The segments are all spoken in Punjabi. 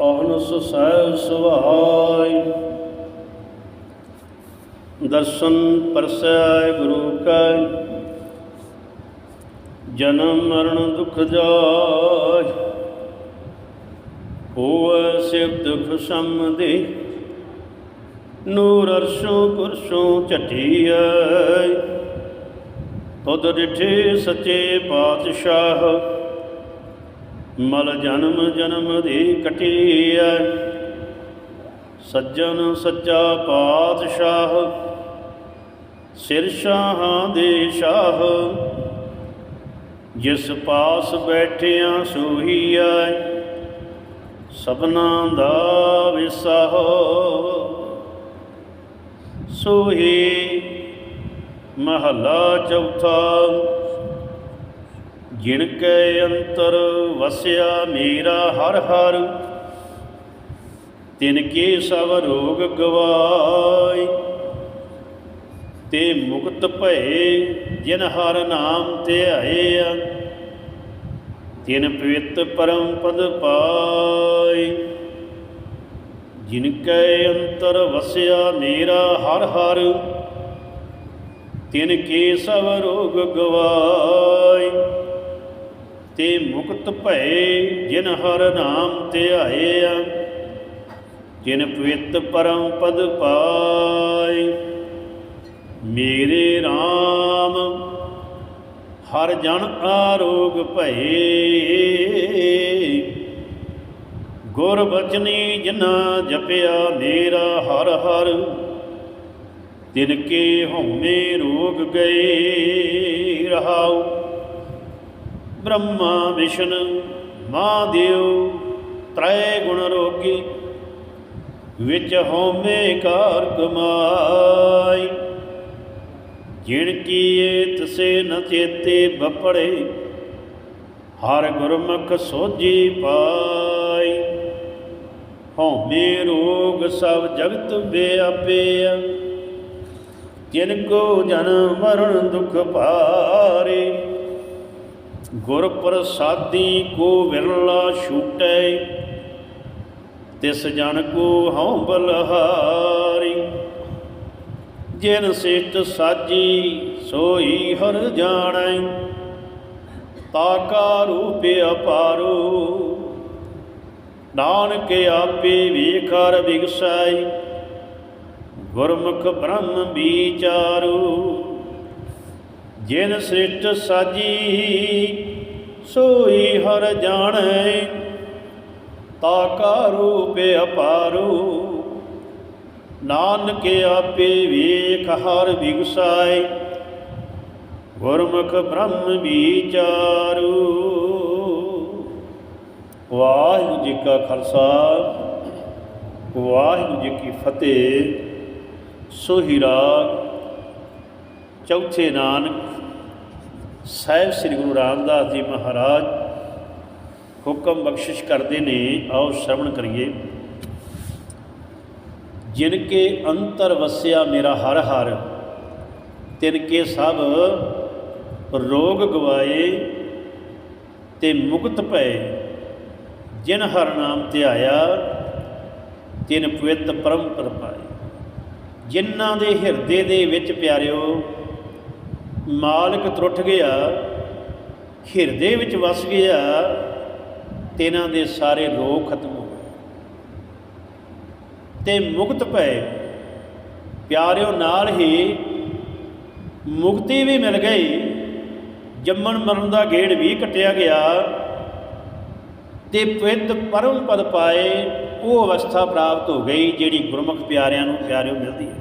ਅਹਨੁਸ ਸਹਿ ਸੁਭਾਈ ਦਰਸ਼ਨ ਪਰਸੈ ਗੁਰੂ ਕੈ, ਜਨਮ ਮਰਨ ਦੁਖ ਜਾਇ। ਹੋਵੈ ਸਿਵ ਖੁਸ਼ਮ ਦੇ ਨੂਰ ਅਰਸ਼ੋਂ ਪੁਰਸ਼ੋਂ ਝਟੀਐ। ਤੁਧ ਡਿਠੇ ਸੱਚੇ ਪਾਤਸ਼ਾਹ ਮਲ ਜਨਮ ਜਨਮ ਦੀ ਕਟੀਐ। ਸੱਜਣ ਸੱਚਾ ਪਾਤਸ਼ਾਹ, ਸਿਰ ਸ਼ਾਹਾਂ ਦੇ ਸ਼ਾਹ। ਜਿਸ ਪਾਸ ਬੈਠਿਆਂ ਸੋਹੀਐ, ਸਭਨਾ ਦਾ ਵਿਸਾਹ। ਸੋਹੀ ਮਹਲਾ ਚੌਥਾ ਜਿਨ ਕੈ ਅੰਤਰ ਵਸਿਆ ਮੇਰਾ ਹਰ ਹਰ, ਤਿਨ ਕੀ ਸਭ ਰੋਗ ਗਵਾਈ ਤੇ ਮੁਕਤ ਭਏ ਜਿਨ ਹਰ ਨਾਮ ਧਿਆਇਆ ਤਿਨ ਪਵਿੱਤ ਪਰਮ ਪਦ ਪਾਈ ਜਿਨ ਕੈ ਅੰਤਰ ਵਸਿਆ ਮੇਰਾ ਹਰ ਹਰ, ਤਿਨ ਕੀ ਸਭ ਰੋਗ ਗਵਾਈ ਤੇ ਮੁਕਤ ਭਏ ਜਿਨ ਹਰ ਨਾਮ ਧਿਆਇਆ ਜਿਨ ਪਵਿੱਤ ਪਰਮ ਪਦ ਪਾਈ ਮੇਰੇ RAM ਹਰ ਜਨ ਆਰੋਗ ਭਏ। ਗੁਰ ਬਚਨੀ ਜਿਨਾ ਜਪਿਆ ਮੇਰਾ ਹਰ ਹਰ, ਤਿਨ ਕੇ ਹਉਮੈ ਰੋਗ ਗਏ ਰਹਾਉ। ਬ੍ਰਹਮਾ ਵਿਸ਼ਨ ਮਹਾਦੇਵ ਤ੍ਰੈ ਗੁਣ ਰੋਗੀ, ਵਿੱਚ ਹੋਮੇ ਕਾਰ ਕਮਾਈ। ਜਿਣ ਕੀਏ ਤਸੇ ਨ ਚੇਤੇ ਬਪੜੇ, ਹਰ ਗੁਰਮੁਖ ਸੋਜੀ ਪਾਈ। ਹਉਮੈ ਰੋਗ ਸਭ ਜਗਤ ਵਿਆਪਿਆ ਜਿਨ ਕੋ ਜਨਮ ਮਰਨ ਦੁਖ ਭਾਰੇ ਗੁਰ ਪ੍ਰਸਾਦੀ ਕੋ ਵਿਰਲਾ ਛੂਟੈ, ਤਿਸ ਜਨ ਕੋ ਹਉ ਬਲਹਾਰੀ। ਜਿਨ ਸਿਸ਼ਟ ਸਾਜੀ ਸੋਈ ਹਰ ਜਾਣੈ, ਤਾਕਾ ਰੂਪ ਅਪਾਰੋ। ਨਾਨਕ ਆਪੇ ਵੇਖਰ ਵਿਗਸਾਈ ਗੁਰਮੁਖ ਬ੍ਰਹਮ ਵਿਚਾਰੋ ਜਿਨ ਸ੍ਰਿਸ਼ਟ ਸਾਜੀ, ਸੋਈ ਹਰ ਜਾਣੈ। ਤਾਕਾ ਰੂਪ ਅਪਾਰੂ, ਨਾਨਕ ਆਪੇ ਵੇਖ ਹਰ ਵਿਗਸਾਈ ਗੁਰਮੁਖ ਬ੍ਰਹਮ ਵਿਚਾਰੋ। ਵਾਹਿਗੁਰੂ ਜੀ ਕਾ ਖਾਲਸਾ, ਵਾਹਿਗੁਰੂ ਜੀ ਕੀ ਫਤਿਹ। ਸੋਹੀ ਰਾਗ ਚੌਥੇ ਨਾਨਕ, ਸਾਹਿਬ ਸ੍ਰੀ ਗੁਰੂ ਰਾਮਦਾਸ ਜੀ ਮਹਾਰਾਜ ਹੁਕਮ ਬਖਸ਼ਿਸ਼ ਕਰਦੇ ਨੇ, ਆਓ ਸ਼ਰਵਣ ਕਰੀਏ। ਜਿਨ ਕੇ ਅੰਤਰ ਵਸਿਆ ਮੇਰਾ ਹਰ ਹਰ, ਤਿਨ ਕੇ ਸਭ ਰੋਗ ਗਵਾਏ ਤੇ ਮੁਕਤ ਪਏ ਜਿਨ ਹਰ ਨਾਮ ਧਿਆਇਆ ਤਿਨ ਪਵਿੱਤ ਪਰਮ ਪਰ ਪਾਏ ਜਿਨ੍ਹਾਂ ਦੇ ਹਿਰਦੇ ਦੇ ਵਿੱਚ ਪਿਆਰਿਓ ਮਾਲਕ ਤਰੁੱਠ ਗਿਆ, ਹਿਰਦੇ ਵਿੱਚ ਵਸ ਗਿਆ ਤਿਨਾਂ ਦੇ ਸਾਰੇ ਰੋਗ ਖਤਮ ਹੋ ਗਏ। ਤੇ ਮੁਕਤ ਪਏ। ਪਿਆਰਿਓ, ਨਾਲ ਹੀ ਮੁਕਤੀ ਵੀ ਮਿਲ ਗਈ। ਜੰਮਣ ਮਰਨ ਦਾ ਗੇੜ ਵੀ ਕੱਟਿਆ ਗਿਆ। ਤੇ ਪਵਿੱਤ ਪਰਮ ਪਦ ਪਾਏ, ਉਹ ਅਵਸਥਾ ਪ੍ਰਾਪਤ ਹੋ ਗਈ, ਜਿਹੜੀ ਗੁਰਮੁਖ ਪਿਆਰਿਆਂ ਨੂੰ ਪਿਆਰਿਓ ਮਿਲਦੀ ਹੈ।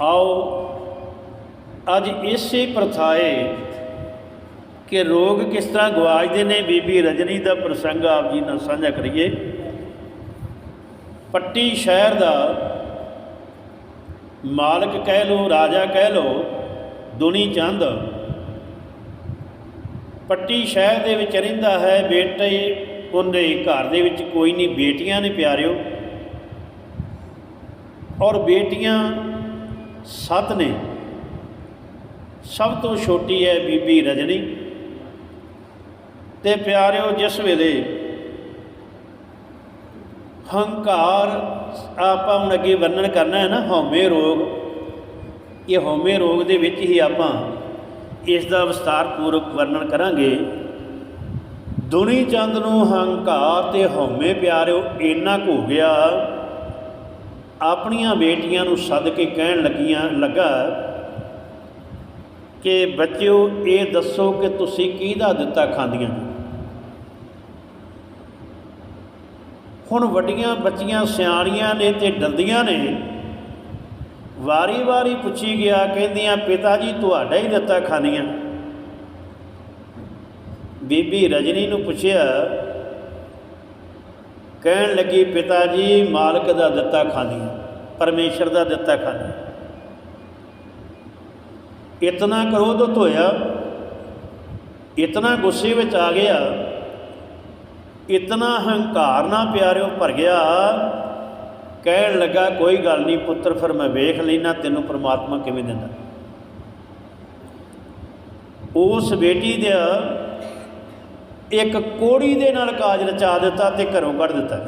ਆਓ ਅੱਜ ਇਸੇ ਪ੍ਰਥਾਏ ਕਿ ਰੋਗ ਕਿਸ ਤਰ੍ਹਾਂ ਗਵਾਜਦੇ ਨੇ, ਬੀਬੀ ਰਜਨੀ ਦਾ ਪ੍ਰਸੰਗ ਆਪ ਜੀ ਨਾਲ ਸਾਂਝਾ ਕਰੀਏ। ਪੱਟੀ ਸ਼ਹਿਰ ਦਾ ਮਾਲਕ ਕਹਿ ਲੋ ਰਾਜਾ ਕਹਿ ਲੋ ਦੁਨੀ ਚੰਦ। ਪੱਟੀ ਸ਼ਹਿਰ ਦੇ ਵਿੱਚ ਰਹਿੰਦਾ ਹੈ, ਬੇਟੇ ਉਹਦੇ ਘਰ ਦੇ ਵਿੱਚ ਕੋਈ ਨਹੀਂ, ਬੇਟੀਆਂ ਨੇ ਪਿਆਰਿਓ। ਔਰ ਬੇਟੀਆਂ ਸੱਤ ਨੇ। ਸਭ ਤੋਂ ਛੋਟੀ ਹੈ ਬੀਬੀ ਰਜਨੀ। ਤੇ ਪਿਆਰਿਓ, ਜਿਸ ਵੇਲੇ ਹੰਕਾਰ ਆਪਾਂ ਹੁਣ ਅੱਗੇ ਵਰਣਨ ਕਰਨਾ ਹੈ ਨਾ, ਹਉਮੈ ਰੋਗ, ਇਹ ਹਉਮੈ ਰੋਗ ਦੇ ਵਿੱਚ ਹੀ ਆਪਾਂ ਇਸ ਦਾ ਵਿਸਤਾਰ ਪੂਰਵਕ ਵਰਣਨ ਕਰਾਂਗੇ। ਦੁਨੀ ਚੰਦ ਨੂੰ ਹੰਕਾਰ ਤੇ ਹਉਮੈ ਪਿਆਰਿਓ, ਇੰਨਾ ਕੁ ਹੋ ਗਿਆ, ਆਪਣੀਆਂ ਬੇਟੀਆਂ ਨੂੰ ਸੱਦ ਕੇ ਕਹਿਣ ਲੱਗੀਆਂ, ਲੱਗਾ ਕਿ ਬੱਚਿਓ, ਇਹ ਦੱਸੋ ਕਿ ਤੁਸੀਂ ਕਿਹਦਾ ਦਿੱਤਾ ਖਾਂਦੀਆਂ ਹੁਣ ਵੱਡੀਆਂ ਬੱਚੀਆਂ ਸਿਆਣੀਆਂ ਨੇ ਤੇ ਡੰਦੀਆਂ ਨੇ। ਵਾਰੀ-ਵਾਰੀ ਪੁੱਛੀ ਗਿਆ, ਕਹਿੰਦੀਆਂ, ਪਿਤਾ ਜੀ, ਤੁਹਾਡਾ ਹੀ ਦਿੱਤਾ ਖਾਂਦੀਆਂ ਬੀਬੀ ਰਜਨੀ ਨੂੰ ਪੁੱਛਿਆ, ਕਹਿਣ ਲੱਗੀ, ਪਿਤਾ ਜੀ, ਮਾਲਕ ਦਾ ਦਿੱਤਾ ਖਾਂਦੀਆਂ ਪਰਮੇਸ਼ਰ ਦਾ ਦਿੱਤਾ ਖਾਂਦੀਆਂ ਇਤਨਾ ਕ੍ਰੋਧਿਤ ਹੋਇਆ ਇਤਨਾ ਗੁੱਸੇ ਵਿੱਚ ਆ ਗਿਆ, ਇਤਨਾ ਹੰਕਾਰ ਨਾ ਪਿਆਰਿਓ ਭਰ ਗਿਆ, ਕਹਿਣ ਲੱਗਾ, ਕੋਈ ਗੱਲ ਨਹੀਂ ਪੁੱਤਰ, ਫਿਰ ਮੈਂ ਵੇਖ ਲੈਣਾ ਤੈਨੂੰ ਪ੍ਰਮਾਤਮਾ ਕਿਵੇਂ ਦਿੰਦਾ? ਉਸ ਬੇਟੀ ਦਾ ਇੱਕ ਕੋੜੀ ਦੇ ਨਾਲ ਕਾਜ ਰਚਾ ਦਿੱਤਾ ਤੇ ਘਰੋਂ ਕੱਢ ਦਿੱਤਾ।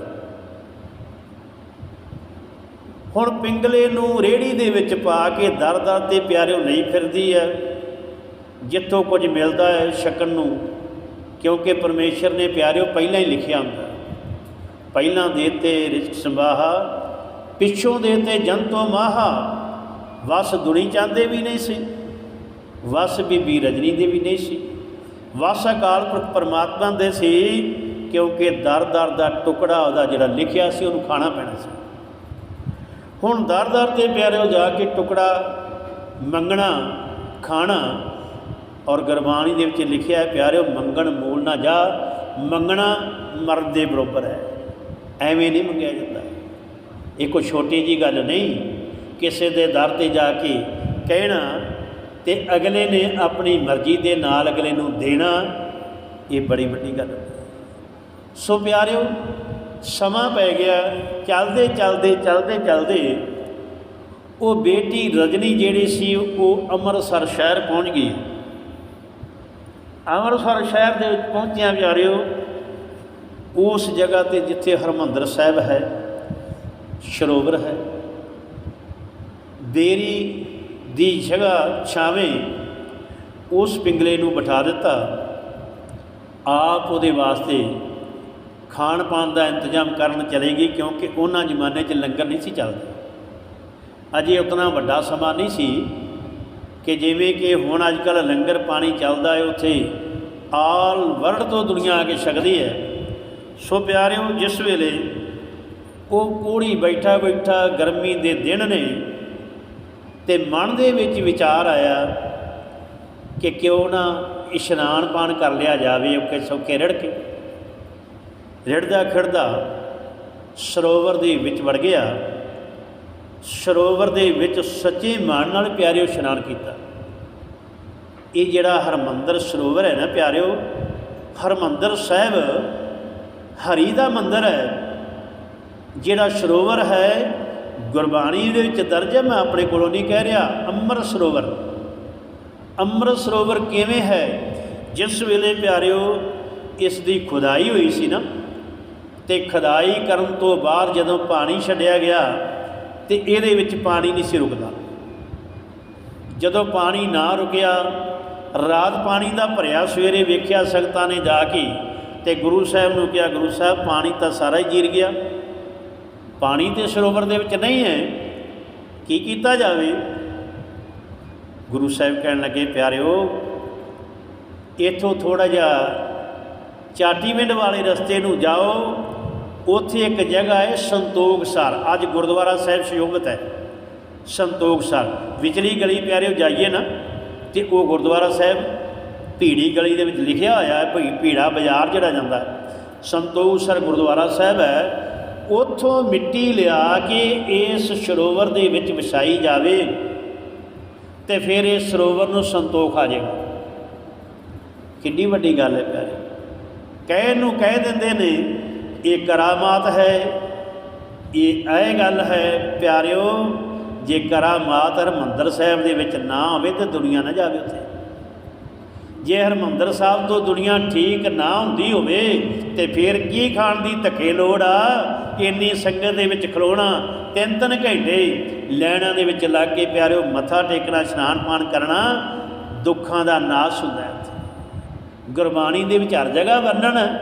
ਹੁਣ ਪਿੰਗਲੇ ਨੂੰ ਰੇੜੀ ਦੇ ਵਿੱਚ ਪਾ ਕੇ ਦਰ ਦਰ ਤੇ ਪਿਆਰਿਓ ਨਹੀਂ ਫਿਰਦੀ ਹੈ ਜਿੱਥੋਂ ਕੁਝ ਮਿਲਦਾ ਹੈ ਛਕਣ ਨੂੰ, ਕਿਉਂਕਿ ਪਰਮੇਸ਼ਰ ਨੇ ਪਿਆਰਿਓ ਪਹਿਲਾਂ ਹੀ ਲਿਖਿਆ ਹੁੰਦਾ। ਪਹਿਲਾਂ ਦੇਤੇ ਰਿਜ਼ਕ ਸੰਭਾਹਾ ਪਿੱਛੋਂ ਦੇਤੇ ਜੰਤੋ ਮਾਹਾ। ਵਸ ਦੁਨੀ ਚਾਹੁੰਦੇ ਵੀ ਨਹੀਂ ਸੀ, ਵਸ ਬੀਬੀ ਰਜਨੀ ਦੇ ਵੀ ਨਹੀਂ ਸੀ। ਵਸ ਅਕਾਲ ਪੁਰਖ ਪਰਮਾਤਮਾ ਦੇ ਸੀ, ਕਿਉਂਕਿ ਦਰ ਦਰ ਦਾ ਟੁਕੜਾ ਉਹਦਾ ਜਿਹੜਾ ਲਿਖਿਆ ਸੀ, ਉਹਨੂੰ ਖਾਣਾ ਪੈਣਾ ਸੀ। ਹੁਣ ਦਰ ਦਰ ਤੇ ਪਿਆਰਿਓ, ਜਾ ਕੇ ਟੁਕੜਾ ਮੰਗਣਾ, ਖਾਣਾ ਔਰ ਗੁਰਬਾਣੀ ਦੇ ਵਿੱਚ ਲਿਖਿਆ ਹੈ, ਪਿਆਰਿਓ, ਮੰਗਣ ਮੂਲ ਨਾ ਜਾ, ਮੰਗਣਾ ਮਰਦ ਦੇ ਬਰੋਬਰ ਹੈ। ਐਵੇਂ ਨਹੀਂ ਮੰਗਿਆ ਜਾਂਦਾ। ਇਹ ਕੋਈ ਛੋਟੀ ਜੀ ਗੱਲ ਨਹੀਂ, ਕਿਸੇ ਦੇ ਦਰ ਤੇ ਜਾ ਕੇ ਕਹਿਣਾ ਤੇ ਅਗਲੇ ਨੇ ਆਪਣੀ ਮਰਜ਼ੀ ਦੇ ਨਾਲ ਅਗਲੇ ਨੂੰ ਦੇਣਾ, ਇਹ ਬੜੀ ਵੱਡੀ ਗੱਲ ਸੋ ਪਿਆਰਿਓ ਸਮਾਂ ਪੈ ਗਿਆ, ਚੱਲਦੇ ਚੱਲਦੇ ਚੱਲਦੇ ਚੱਲਦੇ ਉਹ ਬੇਟੀ ਰਜਨੀ ਜਿਹੜੀ ਸੀ, ਉਹ ਅੰਮ੍ਰਿਤਸਰ ਸ਼ਹਿਰ ਪਹੁੰਚ ਗਈ। ਅੰਮ੍ਰਿਤਸਰ ਸ਼ਹਿਰ ਦੇ ਵਿੱਚ ਪਹੁੰਚਿਆ ਪਿਆਰਿਓ ਉਸ ਜਗ੍ਹਾ ਤੇ ਜਿੱਥੇ ਹਰਮੰਦਰ ਸਾਹਿਬ ਹੈ, ਸਰੋਵਰ ਹੈ। ਦੇਰੀ ਦੀ ਜਗ੍ਹਾ ਛਾਵੇਂ ਉਸ ਪਿੰਗਲੇ ਨੂੰ ਬਿਠਾ ਦਿੱਤਾ। ਆਪ ਉਹਦੇ ਵਾਸਤੇ ਖਾਣ ਪਾਣ ਦਾ ਇੰਤਜ਼ਾਮ ਕਰਨ ਚਲੇਗੀ ਕਿਉਂਕਿ ਉਹਨਾਂ ਜ਼ਮਾਨੇ 'ਚ ਲੰਗਰ ਨਹੀਂ ਸੀ ਚੱਲਦੇ। ਅਜੇ ਉਤਨਾ ਵੱਡਾ ਸਮਾਂ ਨਹੀਂ ਸੀ ਕਿ ਜਿਵੇਂ ਕਿ ਹੁਣ ਅੱਜ ਕੱਲ੍ਹ ਲੰਗਰ ਪਾਣੀ ਚੱਲਦਾ ਹੈ, ਉੱਥੇ ਆਲ ਵਰਲਡ ਤੋਂ ਦੁਨੀਆ ਆ ਕੇ ਛਕਦੀ ਹੈ। ਸੋ ਪਿਆਰਿਓ, ਜਿਸ ਵੇਲੇ ਉਹ ਕੋੜੀ ਬੈਠਾ ਬੈਠਾ ਗਰਮੀ ਦੇ ਦਿਨ ਨੇ ਤੇ ਮਨ ਦੇ ਵਿੱਚ ਵਿਚਾਰ ਆਇਆ ਕਿ ਕਿਉਂ ਨਾ ਇਸ਼ਨਾਨ ਪਾਣ ਕਰ ਲਿਆ ਜਾਵੇ ਔਕੇ ਸੌਕੇ ਰੜ ਕੇ ਰਿੜਦਾ ਖਿੜਦਾ ਸਰੋਵਰ ਦੇ ਵਿੱਚ ਵੜ ਗਿਆ। ਸਰੋਵਰ ਦੇ ਵਿੱਚ ਸੱਚੇ ਮਨ ਨਾਲ ਪਿਆਰਿਓ ਇਸ਼ਨਾਨ ਕੀਤਾ। ਇਹ ਜਿਹੜਾ ਹਰਮੰਦਰ ਸਰੋਵਰ ਹੈ ਨਾ ਪਿਆਰਿਓ, ਹਰਮੰਦਰ ਸਾਹਿਬ ਹਰੀ ਦਾ ਮੰਦਰ ਹੈ। ਜਿਹੜਾ ਸਰੋਵਰ ਹੈ, ਗੁਰਬਾਣੀ ਦੇ ਵਿੱਚ ਦਰਜ ਹੈ ਮੈਂ ਆਪਣੇ ਕੋਲੋਂ ਨਹੀਂ ਕਹਿ ਰਿਹਾ, ਅੰਮ੍ਰਿਤ ਸਰੋਵਰ। ਅੰਮ੍ਰਿਤ ਸਰੋਵਰ ਕਿਵੇਂ ਹੈ? ਜਿਸ ਵੇਲੇ ਪਿਆਰਿਓ, ਇਸ ਦੀ ਖੁਦਾਈ ਹੋਈ ਸੀ ਨਾ ਤੇ ਖਦਾਈ ਕਰਨ ਤੋਂ ਬਾਅਦ ਜਦੋਂ ਪਾਣੀ ਛੱਡਿਆ ਗਿਆ ਤੇ ਇਹਦੇ ਵਿੱਚ ਪਾਣੀ ਨਹੀਂ ਸੀ ਰੁਕਦਾ। ਜਦੋਂ ਪਾਣੀ ਨਾ ਰੁਕਿਆ, ਰਾਤ ਪਾਣੀ ਦਾ ਭਰਿਆ, ਸਵੇਰੇ ਵੇਖਿਆ ਸੰਗਤਾਂ ਨੇ ਜਾ ਕੇ ਤੇ ਗੁਰੂ ਸਾਹਿਬ ਨੂੰ ਕਿਹਾ, ਗੁਰੂ ਸਾਹਿਬ, ਪਾਣੀ ਤਾਂ ਸਾਰਾ ਹੀ ਜੀਰ ਗਿਆ। ਪਾਣੀ ਤੇ ਸਰੋਵਰ ਦੇ ਵਿੱਚ ਨਹੀਂ ਹੈ। ਕੀ ਕੀਤਾ ਜਾਵੇ? ਗੁਰੂ ਸਾਹਿਬ ਕਹਿਣ ਲੱਗੇ, ਪਿਆਰਿਓ, ਇੱਥੋਂ ਥੋੜਾ ਜਿਹਾ ਚਾਟੀਵਿੰਡ ਵਾਲੇ ਰਸਤੇ ਨੂੰ ਜਾਓ ਉੱਥੇ ਇੱਕ ਜਗ੍ਹਾ ਹੈ ਸੰਤੋਖਸਰ ਅੱਜ ਗੁਰਦੁਆਰਾ ਸਾਹਿਬ ਸ਼ਯੋਗਤ ਹੈ। ਸੰਤੋਖਸਰ ਵਿਚਲੀ ਗਲੀ ਪਿਆਰਿਓ ਜਾਈਏ ਨਾ, ਤੇ ਉਹ ਗੁਰਦੁਆਰਾ ਸਾਹਿਬ ਭੀੜੀ ਗਲੀ ਦੇ ਵਿੱਚ ਲਿਖਿਆ ਹੋਇਆ ਹੈ ਭਈ ਭੀੜਾ ਬਾਜ਼ਾਰ ਜਿਹੜਾ ਜਾਂਦਾ। ਸੰਤੋਖਸਰ ਗੁਰਦੁਆਰਾ ਸਾਹਿਬ ਹੈ। ਉੱਥੋਂ ਮਿੱਟੀ ਲਿਆ ਕੇ ਇਸ ਸਰੋਵਰ ਦੇ ਵਿੱਚ ਵਿਛਾਈ ਜਾਵੇ, ਤੇ ਫਿਰ ਇਸ ਸਰੋਵਰ ਨੂੰ ਸੰਤੋਖ ਆ ਜਾਏਗਾ। ਕਿੰਨੀ ਵੱਡੀ ਗੱਲ ਹੈ ਪਿਆਰੇ। ਕਹਿਣ ਨੂੰ ਕਹਿ ਦਿੰਦੇ ਨੇ ਇਹ ਕਰਾਮਾਤ ਹੈ, ਇਹ ਇਹ ਗੱਲ ਹੈ ਪਿਆਰਿਓ, ਜੇ ਕਰਾਮਾਤ ਹਰਮੰਦਰ ਸਾਹਿਬ ਦੇ ਵਿੱਚ ਨਾ ਹੋਵੇ ਤੇ ਦੁਨੀਆ ਨਾ ਜਾਵੇ ਉੱਥੇ। ਜੇ ਹਰਮੰਦਰ ਸਾਹਿਬ ਤੋਂ ਦੁਨੀਆ ਠੀਕ ਨਾ ਹੁੰਦੀ ਹੋਵੇ ਤੇ ਫਿਰ ਕੀ ਖਾਣ ਦੀ ਧੱਕੇ ਲੋੜ ਆ? ਇੰਨੀ ਸੰਗਤ ਦੇ ਵਿੱਚ ਖਲੋਣਾ ਤਿੰਨ ਤਿੰਨ ਘੰਟੇ ਲੈਣਾ ਦੇ ਵਿੱਚ ਲੱਗ ਕੇ ਪਿਆਰਿਓ ਮੱਥਾ ਟੇਕਣਾ, ਇਸ਼ਨਾਨ ਪਾਣ ਕਰਨਾ ਦੁੱਖਾਂ ਦਾ ਨਾਸ਼ ਹੁੰਦਾ ਹੈ। ਗੁਰਬਾਣੀ ਦੇ ਵਿੱਚ ਹਰ ਜਗ੍ਹਾ ਵਰਣਨ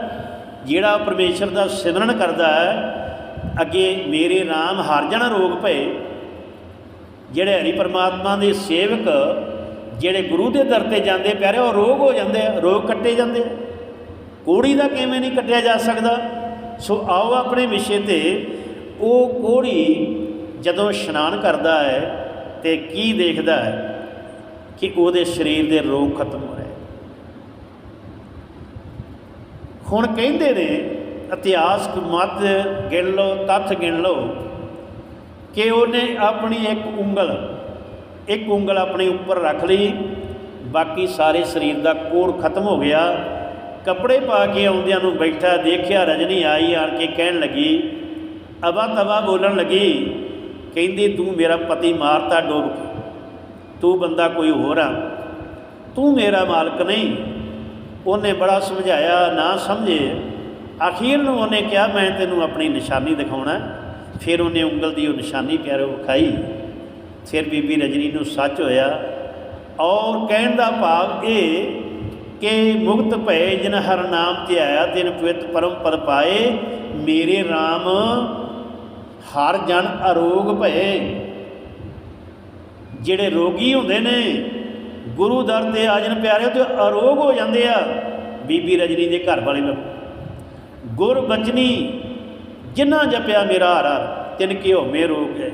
ਜਿਹੜਾ ਪਰਮੇਸ਼ਰ ਦਾ ਸਿਮਰਨ ਕਰਦਾ ਹੈ, ਅੱਗੇ ਮੇਰੇ ਨਾਮ ਹਰ ਜਣ ਰੋਗ ਭਏ। ਜਿਹੜੇ ਹਰੀ ਪਰਮਾਤਮਾ ਦੇ ਸੇਵਕ, ਜਿਹੜੇ ਗੁਰੂ ਦੇ ਦਰ ਤੇ ਜਾਂਦੇ ਪਿਆਰੇ, ਉਹ ਰੋਗ ਹੋ ਜਾਂਦੇ ਆ, ਰੋਗ ਕੱਟੇ ਜਾਂਦੇ ਆ। ਕੋੜੀ ਦਾ ਕਿਵੇਂ ਨਹੀਂ ਕੱਟਿਆ ਜਾ ਸਕਦਾ? ਸੋ ਆਓ ਆਪਣੇ ਵਿਸ਼ੇ ਤੇ ਉਹ ਕੋੜੀ ਜਦੋਂ ਇਸ਼ਨਾਨ ਕਰਦਾ ਹੈ ਤੇ ਕੀ ਦੇਖਦਾ ਹੈ ਕਿ ਉਹਦੇ ਸਰੀਰ ਦੇ ਰੋਗ ਖਤਮ ਹੋ ਰਹੇ ਹੁਣ ਕਹਿੰਦੇ ਨੇ ਇਤਿਹਾਸਕ ਮਤ ਗਿਣ ਲਓ, ਤੱਥ ਗਿਣ ਲਓ, ਕਿ ਉਹਨੇ ਆਪਣੀ ਇੱਕ ਉਂਗਲ ਇੱਕ ਉਂਗਲ ਆਪਣੇ ਉੱਪਰ ਰੱਖ ਲਈ, ਬਾਕੀ ਸਾਰੇ ਸਰੀਰ ਦਾ ਕੋੜ ਖਤਮ ਹੋ ਗਿਆ। ਕੱਪੜੇ ਪਾ ਕੇ ਆਉਂਦਿਆਂ ਨੂੰ ਬੈਠਾ, ਦੇਖਿਆ ਰਜਨੀ ਆਈ, ਆਣ ਕੇ ਕਹਿਣ ਲੱਗੀ, ਅਬਾ ਤਬਾ ਬੋਲਣ ਲੱਗੀ, ਕਹਿੰਦੀ, ਤੂੰ ਮੇਰਾ ਪਤੀ ਮਾਰਤਾ ਡੋਬ ਕੇ। ਤੂੰ ਬੰਦਾ ਕੋਈ ਹੋਰ ਆ। ਤੂੰ ਮੇਰਾ ਮਾਲਕ ਨਹੀਂ। ਉਹਨੇ ਬੜਾ ਸਮਝਾਇਆ, ਨਾ ਸਮਝੇ। ਅਖੀਰ ਨੂੰ ਉਹਨੇ ਕਿਹਾ, ਮੈਂ ਤੈਨੂੰ ਆਪਣੀ ਨਿਸ਼ਾਨੀ ਦਿਖਾਉਣਾ ਫਿਰ ਉਹਨੇ ਉਂਗਲ ਦੀ ਉਹ ਨਿਸ਼ਾਨੀ ਪਿਆਰੋ ਵਿਖਾਈ। ਫਿਰ ਬੀਬੀ ਰਜਨੀ ਨੂੰ ਸੱਚ ਹੋਇਆ, ਔਰ ਕਹਿਣ ਦਾ ਭਾਵ ਇਹ ਕਿ ਮੁਕਤ ਭਏ ਜਿਨ ਹਰ ਨਾਮ ਤੇ ਆਇਆ, ਤਿਨ ਪਵਿੱਤ ਪਰਮ ਪਦ ਪਾਏ, ਮੇਰੇ RAM ਹਰ ਜਨ ਅਰੋਗ ਭਏ। ਜਿਹੜੇ ਰੋਗੀ ਹੁੰਦੇ ਨੇ ਗੁਰੂ ਦਰ ਤੇ ਆਜਨ ਪਿਆਰੇ ਤੇ ਅਰੋਗ ਹੋ ਜਾਂਦੇ ਆ। ਬੀਬੀ ਰਜਨੀ ਦੇ ਘਰ ਵਾਲੇ ਨੂੰ ਗੁਰ ਬਚਨੀ ਜਿਨ੍ਹਾਂ ਜਪਿਆ ਮੇਰਾ ਹਰ ਹਰ ਤਿਨ ਕੀ ਹੋਮੇ ਰੋਗ ਹੈ।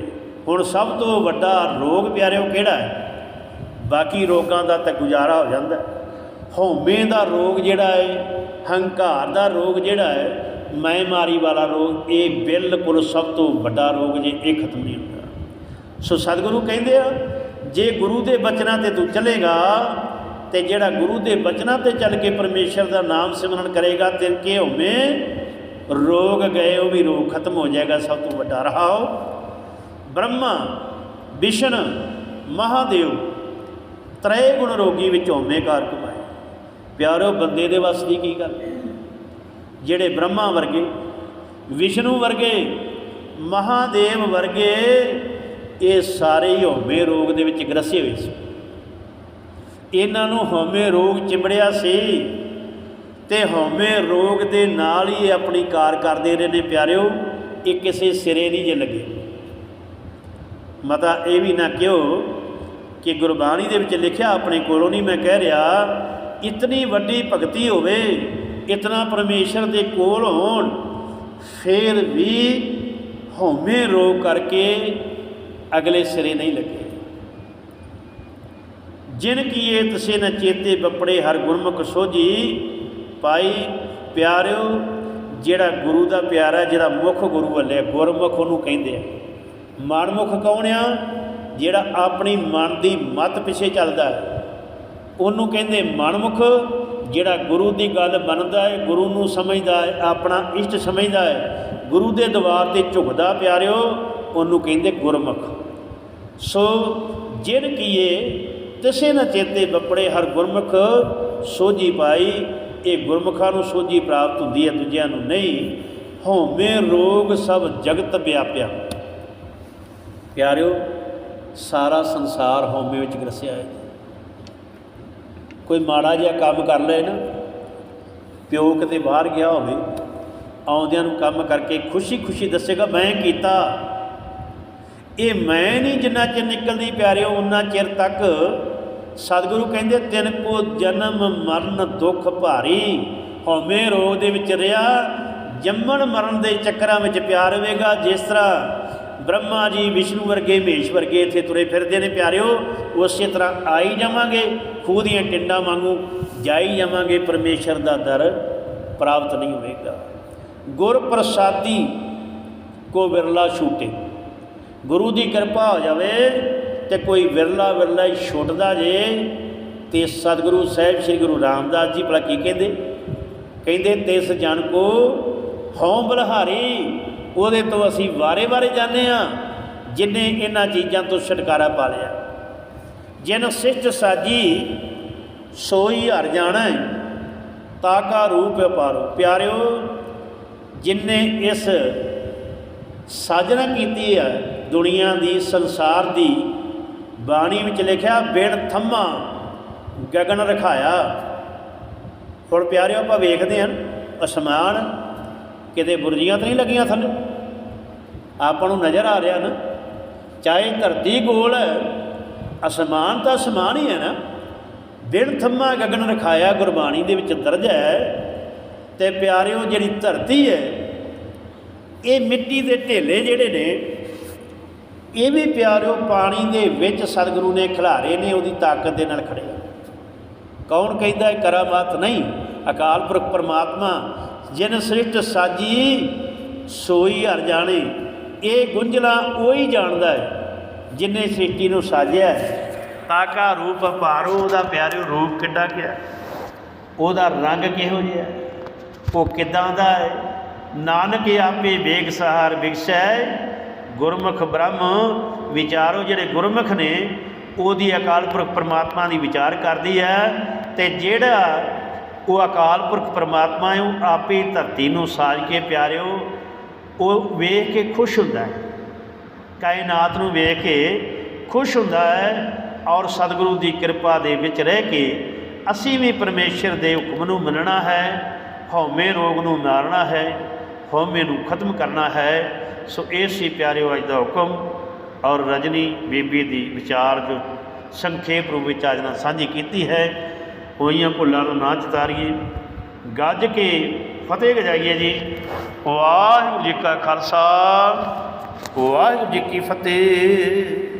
ਹੁਣ ਸਭ ਤੋਂ ਵੱਡਾ ਰੋਗ ਪਿਆਰਿਓ ਕਿਹੜਾ ਹੈ? ਬਾਕੀ ਰੋਗਾਂ ਦਾ ਤਾਂ ਗੁਜ਼ਾਰਾ ਹੋ ਜਾਂਦਾ ਹੈ। ਹਉਮੈ ਦਾ ਰੋਗ ਜਿਹੜਾ ਹੈ, ਹੰਕਾਰ ਦਾ ਰੋਗ ਜਿਹੜਾ ਹੈ ਮੈਂ ਮਾਰੀ ਵਾਲਾ ਰੋਗ, ਇਹ ਬਿਲਕੁਲ ਸਭ ਤੋਂ ਵੱਡਾ ਰੋਗ ਜੇ ਇਹ ਖਤਮ ਨਹੀਂ ਹੁੰਦਾ। ਸੋ ਸਤਿਗੁਰੂ ਕਹਿੰਦੇ ਆ ਜੇ ਗੁਰੂ ਦੇ ਬਚਨਾਂ ਤੇ ਤੂੰ ਚੱਲੇਗਾ, ਤੇ ਜਿਹੜਾ ਗੁਰੂ ਦੇ ਬਚਨਾਂ ਤੇ ਚੱਲ ਕੇ ਪਰਮੇਸ਼ਰ ਦਾ ਨਾਮ ਸਿਮਰਨ ਕਰੇਗਾ ਤੇ ਕਿ ਹਉਮੈ ਰੋਗ ਗਏ, ਉਹ ਵੀ ਰੋਗ ਖਤਮ ਹੋ ਜਾਏਗਾ, ਸਭ ਤੋਂ ਵੱਡਾ ਰਹਾਓ। ਬ੍ਰਹਮਾ, ਵਿਸ਼ਨ, ਮਹਾਦੇਵ, ਤ੍ਰੈ ਗੁਣ ਰੋਗੀ ਵਿੱਚ ਹਉਮੈ ਕਾਰ ਕਮਾਏ ਪਿਆਰੋ, ਬੰਦੇ ਦੇ ਵੱਸ ਦੀ ਕੀ ਗੱਲ? ਜਿਹੜੇ ਬ੍ਰਹਮਾ ਵਰਗੇ, ਵਿਸ਼ਨੂੰ ਵਰਗੇ, ਮਹਾਦੇਵ ਵਰਗੇ ਇਹ ਸਾਰੇ ਹੀ ਹਉਮੈ ਰੋਗ ਦੇ ਵਿੱਚ ਗ੍ਰਸੇ ਹੋਏ ਸੀ। ਇਹਨਾਂ ਨੂੰ ਹਉਮੈ ਰੋਗ ਚਿੰਬੜਿਆ ਸੀ ਤੇ ਹਉਮੈ ਰੋਗ ਦੇ ਨਾਲ ਹੀ ਇਹ ਆਪਣੀ ਕਾਰ ਕਰਦੇ ਰਹੇ ਨੇ ਪਿਆਰਿਓ, ਇਹ ਕਿਸੇ ਸਿਰੇ ਨਹੀਂ ਜੇ ਲੱਗੇ। ਮਤਾ, ਇਹ ਵੀ ਨਾ ਕਿਉ ਕਿ ਗੁਰਬਾਣੀ ਦੇ ਵਿੱਚ ਲਿਖਿਆ ਆਪਣੇ ਕੋਲੋਂ ਨਹੀਂ ਮੈਂ ਕਹਿ ਰਿਹਾ, ਇਤਨੀ ਵੱਡੀ ਭਗਤੀ ਹੋਵੇ, ਇਤਨਾ ਪਰਮੇਸ਼ਰ ਦੇ ਕੋਲ ਹੋਣ, ਫਿਰ ਵੀ ਹਉਮੈ ਰੋਗ ਕਰਕੇ ਅਗਲੇ ਸਿਰੇ ਨਹੀਂ ਲੱਗੇ। ਜਿਨ ਕੀਏ ਤਸੇ ਨ ਚੇਤੇ ਬੱਪੜੇ ਹਰ ਗੁਰਮੁਖ ਸੋਝੀ ਪਾਈ ਪਿਆਰਿਓ, ਜਿਹੜਾ ਗੁਰੂ ਦਾ ਪਿਆਰਾ ਜਿਹੜਾ ਮੁੱਖ ਗੁਰੂ ਵੱਲੇ ਗੁਰਮੁਖ ਉਹਨੂੰ ਕਹਿੰਦੇ ਆ। ਮਨਮੁਖ ਕੌਣ ਆ? ਜਿਹੜਾ ਆਪਣੀ ਮਨ ਦੀ ਮਤ ਪਿੱਛੇ ਚੱਲਦਾ ਉਹਨੂੰ ਕਹਿੰਦੇ ਮਨਮੁਖ ਜਿਹੜਾ ਗੁਰੂ ਦੀ ਗੱਲ ਮੰਨਦਾ ਹੈ, ਗੁਰੂ ਨੂੰ ਸਮਝਦਾ ਹੈ, ਆਪਣਾ ਇਸ਼ਟ ਸਮਝਦਾ ਹੈ, ਗੁਰੂ ਦੇ ਦਵਾਰ ਤੇ ਝੁਕਦਾ ਪਿਆਰਿਓ, ਉਹਨੂੰ ਕਹਿੰਦੇ ਗੁਰਮੁਖ। ਸੋ ਜਿਨ ਕੀਏ ਤਿਸੇ ਨ ਚੇਤੇ ਬੱਪੜੇ ਹਰ ਗੁਰਮੁਖ ਸੋਝੀ ਪਾਈ, ਇਹ ਗੁਰਮੁਖਾਂ ਨੂੰ ਸੋਝੀ ਪ੍ਰਾਪਤ ਹੁੰਦੀ ਹੈ, ਦੂਜਿਆਂ ਨੂੰ ਨਹੀਂ। ਹਉਮੈ ਰੋਗ ਸਭ ਜਗਤ ਵਿਆਪਿਆ। ਪਿਆਰਿਓ, ਸਾਰਾ ਸੰਸਾਰ ਹਉਮੈ ਵਿੱਚ ਗਰਸਿਆ ਹੈ। ਕੋਈ ਮਾੜਾ ਜਿਹਾ ਕੰਮ ਕਰ ਲਏ ਨਾ, ਪਿਓ ਕਿਤੇ ਬਾਹਰ ਗਿਆ ਹੋਵੇ, ਆਉਂਦਿਆਂ ਨੂੰ ਕੰਮ ਕਰਕੇ ਖੁਸ਼ੀ-ਖੁਸ਼ੀ ਦੱਸੇਗਾ, ਮੈਂ ਕੀਤਾ। ਇਹ ਮੈਂ ਨਹੀਂ ਜਿੰਨਾ ਚਿਰ ਨਿਕਲਦੀ ਪਿਆਰਿਓ, ਉਨਾ ਚਿਰ ਤੱਕ ਸਤਿਗੁਰੂ ਕਹਿੰਦੇ, ਤਿੰਨ ਕੋ ਜਨਮ, ਮਰਨ ਦੁੱਖ ਭਾਰੀ। ਹਉਮੈ ਰੋਗ ਦੇ ਵਿੱਚ ਰਿਹਾ ਜੰਮਣ ਮਰਨ ਦੇ ਚੱਕਰਾਂ ਵਿੱਚ ਪਿਆਰ ਹੋਵੇਗਾ। ਜਿਸ ਤਰ੍ਹਾਂ ਬ੍ਰਹਮਾ ਜੀ, ਵਿਸ਼ਨੂੰ ਵਰਗੇ, ਮਹੇਸ਼ ਵਰਗੇ ਇੱਥੇ ਤੁਰੇ ਫਿਰਦੇ ਨੇ, ਪਿਆਰਿਓ, ਉਸੇ ਤਰ੍ਹਾਂ ਆਈ ਜਾਵਾਂਗੇ, ਖੂਹ ਦੀਆਂ ਟਿੰਡਾਂ ਵਾਂਗੂ ਜਾਈ ਜਾਵਾਂਗੇ। ਪਰਮੇਸ਼ਰ ਦਾ ਦਰ ਪ੍ਰਾਪਤ ਨਹੀਂ ਹੋਵੇਗਾ। ਗੁਰ ਪ੍ਰਸਾਦੀ ਕੋ ਵਿਰਲਾ ਛੂਟੇ। ਗੁਰੂ ਦੀ ਕਿਰਪਾ ਹੋ ਜਾਵੇ ਤੇ ਕੋਈ ਵਿਰਲਾ ਵਿਰਲਾ ਹੀ ਛੁੱਟਦਾ ਜੇ ਤੇ ਸਤਿਗੁਰੂ ਸਾਹਿਬ ਸ੍ਰੀ ਗੁਰੂ ਰਾਮਦਾਸ ਜੀ ਭਲਾ ਕੀ ਕਹਿੰਦੇ? ਕਹਿੰਦੇ, ਤਿਸ ਜਨ ਕੋ ਹਉ ਬਲਹਾਰੀ, ਉਹਦੇ ਤੋਂ ਅਸੀਂ ਵਾਰੇ-ਵਾਰੇ ਜਾਂਦੇ ਆ ਜਿਨੇ ਇਹਨਾਂ ਚੀਜ਼ਾਂ ਤੋਂ ਛੁਟਕਾਰਾ ਪਾ ਲਿਆ। ਜਿਨ ਸਿਸ਼ਟ ਸਾਜੀ ਸੋਈ ਹਰ ਜਾਣਾ ਤਾਕਾ ਰੂਪ ਅਪਾਰੋ। ਪਿਆਰਿਓ ਜਿਨਨੇ ਇਸ ਸਾਜਨਾ ਕੀਤੀ ਹੈ ਦੁਨੀਆ ਦੀ ਸੰਸਾਰ ਦੀ ਬਾਣੀ ਵਿੱਚ ਲਿਖਿਆ, ਬਿਨ ਥੰਮਾ ਗਗਨ ਰਖਾਇਆ। ਹੁਣ ਪਿਆਰਿਓ, ਆਪਾਂ ਵੇਖਦੇ ਹਾਂ, ਅਸਮਾਨ ਕਿਤੇ ਬੁਰਜੀਆਂ ਤਾਂ ਨਹੀਂ ਲੱਗੀਆਂ ਥੱਲੇ ਆਪਾਂ ਨੂੰ ਨਜ਼ਰ ਆ ਰਿਹਾ ਨਾ, ਚਾਹੇ ਧਰਤੀ ਗੋਲ ਹੈ ਅਸਮਾਨ ਤਾਂ ਅਸਮਾਨ ਹੀ ਹੈ ਨਾ, ਬਿਨ ਥੰਮਾ ਗਗਨ ਰਖਾਇਆ ਗੁਰਬਾਣੀ ਦੇ ਵਿੱਚ ਦਰਜ ਹੈ। ਤੇ ਪਿਆਰਿਓ, ਜਿਹੜੀ ਧਰਤੀ ਹੈ, ਇਹ ਮਿੱਟੀ ਦੇ ਢੇਲੇ ਜਿਹੜੇ ਨੇ ਇਹ ਵੀ ਪਿਆਰਿਓ, ਪਾਣੀ ਦੇ ਵਿੱਚ ਸਤਿਗੁਰੂ ਨੇ ਖਿਲਾਰੇ ਨੇ, ਉਹਦੀ ਤਾਕਤ ਦੇ ਨਾਲ ਖੜੇ। ਕੌਣ ਕਹਿੰਦਾ ਹੈ ਕਰਾਮਾਤ ਨਹੀਂ? ਅਕਾਲ ਪੁਰਖ ਪਰਮਾਤਮਾ, ਜਿਨ ਸ੍ਰਿਸ਼ਟ ਸਾਜੀ ਸੋਈ ਹਰ ਜਾਣੇ, ਇਹ ਗੁੰਝਲਾ ਉਹੀ ਜਾਣਦਾ ਹੈ, ਜਿਨੇ ਸ੍ਰਿਸ਼ਟੀ ਨੂੰ ਸਾਜਿਆ ਹੈ। ਤਾਕਾ ਰੂਪ ਭਾਰੋ, ਉਹਦਾ ਪਿਆਰਿਓ ਰੂਪ ਕਿੱਡਾ ਕਿਆ ਉਹਦਾ ਰੰਗ ਕਿਹੋ ਜਿਹਾ ਉਹ ਕਿਦਾਂ ਦਾ ਹੈ? ਨਾਨਕ ਆਪੇ ਬੇਗਸਹਾਰ ਸਹਾਰ ਗੁਰਮੁਖ ਬ੍ਰਹਮ ਵਿਚਾਰੋ ਜਿਹੜੇ ਗੁਰਮੁਖ ਨੇ, ਉਹਦੀ ਅਕਾਲ ਪੁਰਖ ਪਰਮਾਤਮਾ ਦੀ ਵਿਚਾਰ ਕਰਦੀ ਹੈ ਤੇ ਜਿਹੜਾ ਉਹ ਅਕਾਲ ਪੁਰਖ ਪਰਮਾਤਮਾ ਹੈ, ਉਹ ਆਪੇ ਹੀ ਧਰਤੀ ਨੂੰ ਸਾਜ ਕੇ ਪਿਆਰਿਓ, ਉਹ ਵੇਖ ਕੇ ਖੁਸ਼ ਹੁੰਦਾ ਹੈ। ਕਾਇਨਾਤ ਨੂੰ ਵੇਖ ਕੇ ਖੁਸ਼ ਹੁੰਦਾ ਹੈ ਔਰ ਸਤਿਗੁਰੂ ਦੀ ਕਿਰਪਾ ਦੇ ਵਿੱਚ ਰਹਿ ਕੇ ਅਸੀਂ ਵੀ ਪਰਮੇਸ਼ਰ ਦੇ ਹੁਕਮ ਨੂੰ ਮੰਨਣਾ ਹੈ, ਹਉਮੈ ਰੋਗ ਨੂੰ ਮਾਰਨਾ ਹੈ। ਹਉਮੈ ਨੂੰ ਖਤਮ ਕਰਨਾ ਹੈ, ਸੋ ਇਹ ਸੀ ਪਿਆਰਿਓ ਅੱਜ ਦਾ ਹੁਕਮ ਔਰ ਰਜਨੀ ਬੀਬੀ ਦੀ ਵਿਚਾਰ ਜੋ ਸੰਖੇਪ ਰੂਪ ਵਿੱਚ ਅੱਜ ਨਾਲ ਸਾਂਝੀ ਕੀਤੀ ਹੈ, ਹੋਈਆਂ ਭੁੱਲਾਂ ਨੂੰ ਨਾ ਚਤਾਰੀਏ ਗੱਜ ਕੇ ਫਤਿਹ ਗਜਾਈਏ ਜੀ। ਵਾਹਿਗੁਰੂ ਜੀ ਕਾ ਖਾਲਸਾ, ਵਾਹਿਗੁਰੂ ਜੀ ਕੀ ਫਤਿਹ।